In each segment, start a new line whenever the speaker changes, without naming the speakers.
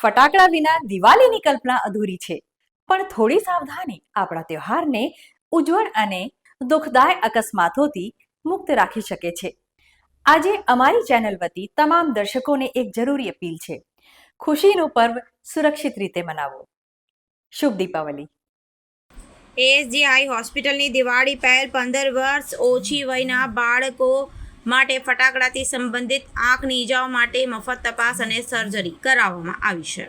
ફટાકડા વિના દિવાળીની કલ્પના અધૂરી છે. પણ થોડી સાવધાની આપણા તહેવારને ઉજ્જવળ અને દુઃખદાય અકસ્માતોથી મુક્ત રાખી શકે છે. આજે અમારી ચેનલ વતી તમામ દર્શકોને એક જરૂરી અપીલ છે. ખુશીનું પર્વ સુરક્ષિત રીતે મનાવો. શુભ દીપાવલી.
એએસજીઆઈ હોસ્પિટલની દિવાળી પહેલ પંદર વર્ષ ઓછી વયના બાળકો માટે ફટાકડાથી સંબંધિત આંખની ઈજાઓ માટે મફત તપાસ અને સર્જરી કરાવવામાં આવી છે.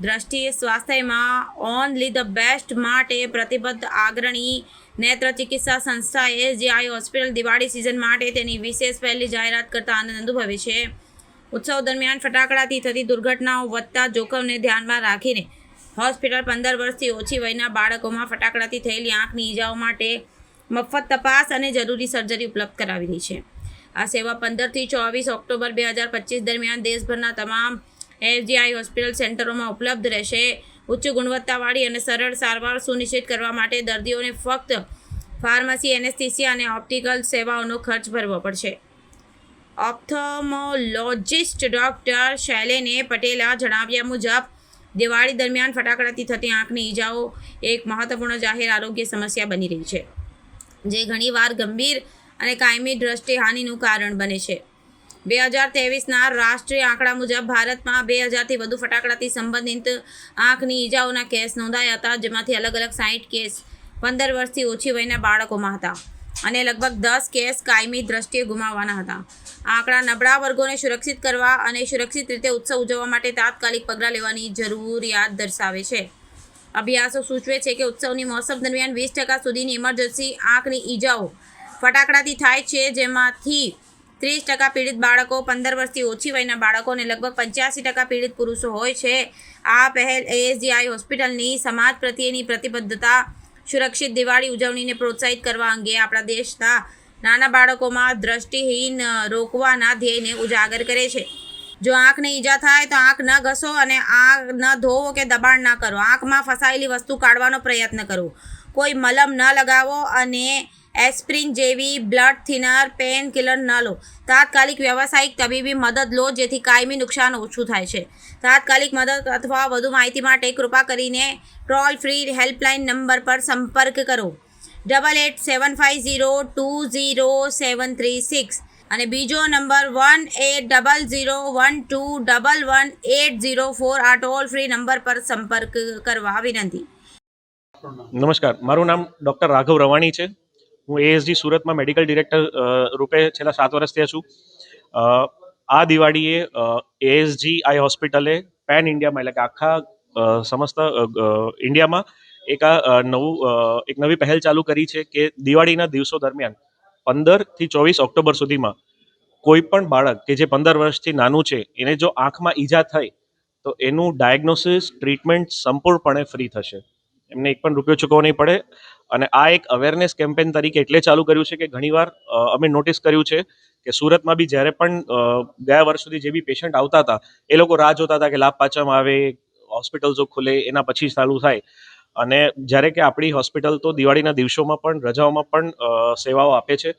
દ્રષ્ટિએ સ્વાસ્થ્યમાં ઓનલી ધ બેસ્ટ માટે પ્રતિબદ્ધ આગ્રણી નેત્ર ચિકિત્સા સંસ્થાએ જે આઈ હોસ્પિટલ દિવાળી સિઝન માટે તેની વિશેષ પહેલી જાહેરાત કરતા આનંદ અનુભવે છે. ઉત્સવ દરમિયાન ફટાકડાથી થતી દુર્ઘટનાઓ વધતા જોખમને ધ્યાનમાં રાખીને હોસ્પિટલ પંદર વર્ષથી ઓછી વયના બાળકોમાં ફટાકડાથી થયેલી આંખની ઈજાઓ માટે મફત તપાસ અને જરૂરી સર્જરી ઉપલબ્ધ કરાવી રહી છે. આ સેવા પંદરથી ચોવીસ ઓક્ટોબર બે હજાર પચીસ દરમિયાન દેશભરના તમામ એફજીઆઈ હોસ્પિટલ સેન્ટરોમાં ઉપલબ્ધ રહેશે. ઉચ્ચ ગુણવત્તાવાળી અને સરળ સારવાર સુનિશ્ચિત કરવા માટે દર્દીઓને ફક્ત ફાર્મસી, એનેસ્થિસિયા અને ઓપ્ટિકલ સેવાઓનો ખર્ચ ભરવો પડશે. ઓપ્થોમોલોજિસ્ટ ડૉક્ટર શૈલેને પટેલા જણાવ્યા મુજબ, દિવાળી દરમિયાન ફટાકડાથી થતી આંખની ઈજાઓ એક મહત્વપૂર્ણ જાહેર આરોગ્ય સમસ્યા બની રહી છે. જે ઘણીવાર ગંભીર અને કાયમી દ્રષ્ટિ હાનિનું કારણ બને છે. બે હજાર ત્રેવીસના રાષ્ટ્રીય આંકડા મુજબ ભારતમાં બે હજારથી વધુ ફટાકડાથી સંબંધિત આંખની ઈજાઓના કેસ નોંધાયા હતા, જેમાંથી અલગ અલગ સાઠ કેસ પંદર વર્ષથી ઓછી વયના બાળકોમાં હતા અને લગભગ દસ કેસ કાયમી દ્રષ્ટિએ ગુમાવવાના હતા. આંકડા નબળા વર્ગોને સુરક્ષિત કરવા અને સુરક્ષિત રીતે ઉત્સવ ઉજવવા માટે તાત્કાલિક પગલાં લેવાની જરૂરિયાત દર્શાવે છે. અભ્યાસો સૂચવે છે કે ઉત્સવની મોસમ દરમિયાન વીસ ટકા સુધીની ઇમરજન્સી આંખની ઈજાઓ ફટાકડાથી થાય છે, જેમાંથી ત્રીસ ટકા પીડિત બાળકો, પંદર વર્ષથી ઓછી વયના બાળકો અને લગભગ પંચ્યાસી ટકા પીડિત પુરુષો હોય છે. આ પહેલ એએસજીઆઈ હોસ્પિટલની સમાજ પ્રત્યેની પ્રતિબદ્ધતા, સુરક્ષિત દિવાળી ઉજવણીને પ્રોત્સાહિત કરવા અંગે આપણા દેશના નાના બાળકોમાં દ્રષ્ટિહીન રોકવાના ધ્યેયને ઉજાગર કરે છે. જો આંખને ઈજા થાય તો આંખ ન ઘસો અને આંખ ન ધોવો કે દબાણ ન કરો. આંખમાં ફસાયેલી વસ્તુ કાઢવાનો પ્રયત્ન કરો. કોઈ મલમ ન લગાવો અને એસ્પ્રિન જેવી બ્લડ થિનર, પેન કિલર ન લો તાત્કાલિક વ્યવસાયિક તબીબી મદદ લો, જેથી કાયમી નુકસાન ઓછું થાય છે. તાત્કાલિક મદદ અથવા વધુ માહિતી માટે કૃપા કરીને ટોલ ફ્રી હેલ્પલાઇન નંબર પર સંપર્ક કરો. Double eight seven five zero two zero seven three six અને બીજો number one eight double zero one two double one eight zero four આ ટોલ ફ્રી નંબર પર સંપર્ક કરવા વિનંતી.
નમસ્કાર. મારું નામ ડૉક્ટર રાઘવ રવાણી છે. હું એએસજી સુરતમાં મેડિકલ ડિરેક્ટર રૂપે છેલ્લા સાત વર્ષથી છું. આ દિવાળીએ એએસજી આઈ હોસ્પિટલે પેન ઇન્ડિયામાં એટલે કે આખા સમસ્ત ઇન્ડિયામાં એક આ નવું એક નવી પહેલ ચાલુ કરી છે કે દિવાળીના દિવસો દરમિયાન પંદરથી ચોવીસ ઓક્ટોબર સુધીમાં કોઈ પણ બાળક કે જે પંદર વર્ષથી નાનું છે, એને જો આંખમાં ઈજા થઈ, તો એનું ડાયગ્નોસિસ ટ્રીટમેન્ટ સંપૂર્ણપણે ફ્રી થશે. એમને એક પણ રૂપિયો ચૂકવવો નહીં પડે. અને આ એક અવેરનેસ કેમ્પેન તરીકે એટલે ચાલુ કર્યું છે કે ઘણીવાર અમે નોટિસ કર્યું છે કે સુરતમાં બી જ્યારે પણ ગયા વર્ષ સુધી જે બી પેશન્ટ આવતા હતા, એ લોકો રાહ જોતા હતા કે લાભ પાચમ આવે હોસ્પિટલ્સો ખુલે, એના પછી ચાલુ થાય. અને જ્યારે કે આપણી હોસ્પિટલ તો દિવાળીના દિવસોમાં પણ, રજાઓમાં પણ સેવાઓ આપે છે.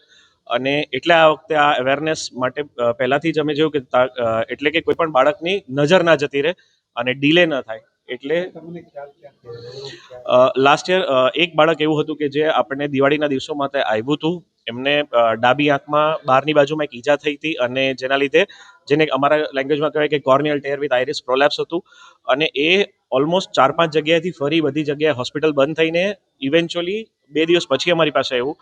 અને એટલે આ વખતે આ અવેરનેસ માટે પહેલાથી જ અમે જોયું કે એટલે કે કોઈ પણ બાળકની નજર ના જતી રહે અને ડીલે ન થાય. એટલે લાસ્ટ યર એક બાળક એવું હતું કે જે આપણને દિવાળીના દિવસોમાં તે આવ્યું હતું. એમને ડાબી આંખમાં બહારની બાજુમાં એક ઈજા થઈ હતી અને જેના લીધે જેને અમારા લેંગ્વેજમાં કહેવાય કે corneal tear with iris prolapse હતું. અને એ ઓલમોસ્ટ ચાર પાંચ જગ્યાએથી ફરી બધી જગ્યાએ હોસ્પિટલ બંધ થઈને ઇવેન્ચ્યુઅલી બે દિવસ પછી અમારી પાસે આવ્યું.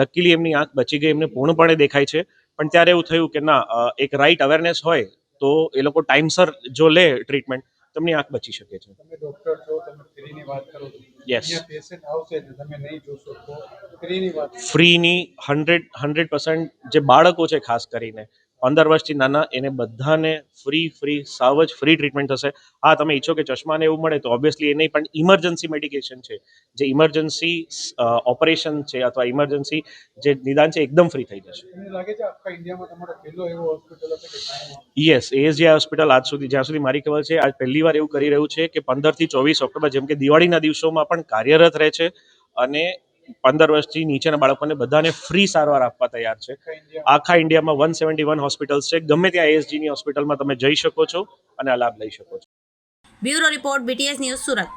લકીલી એમની આંખ બચી ગઈ, એમને પૂર્ણપણે દેખાય છે. પણ ત્યારે એવું થયું કે ના એક રાઈટ અવેરનેસ હોય તો એ લોકો ટાઈમસર જો લે ટ્રીટમેન્ટ તેમની આંખ બચી શકે છે.
તમે ડોક્ટર છો તમે ફ્રીની વાત કરો છો.
Yes.
અહીંયા પેશન્ટ આવશે ને તમે નહીં જોશો તો ફ્રીની વાત
ફ્રીની હંડ્રેડ હંડ્રેડ પર્સન્ટ જે બાળકો છે ખાસ કરીને પંદર વર્ષથી નાના એને બધાને ફ્રી ફ્રી સાવ જ ફ્રી ટ્રીટમેન્ટ થશે. હા તમે ઈચ્છો કે ચશ્માને એવું મળે તો ઓબ્વિયસલી એ નહીં પણ ઇમરજન્સી મેડિકેશન છે. જે ઇમરજન્સી ઓપરેશન છે અથવા ઇમરજન્સી જે નિદાન છે એકદમ ફ્રી થઈ જશે. યસ એએસજી હોસ્પિટલ આજ સુધી જ્યાં સુધી મારી ખબર છે આજ પહેલી વાર એવું કરી રહ્યું છે કે પંદરથી ચોવીસ ઓક્ટોબર જેમ કે દિવાળીના દિવસોમાં પણ કાર્યરત રહે છે અને પંદર વર્ષથી નીચેના બાળકોને બધાને ફ્રી સારવાર આપવા તૈયાર છે. આખા ઇન્ડિયામાં વન સેવન્ટી વન હોસ્પિટલ્સ છે. ગમે ત્યાં એએસજીની હોસ્પિટલમાં તમે જઈ શકો છો અને આ લાભ લઈ શકો છો.
Bureau report BTS news Surat.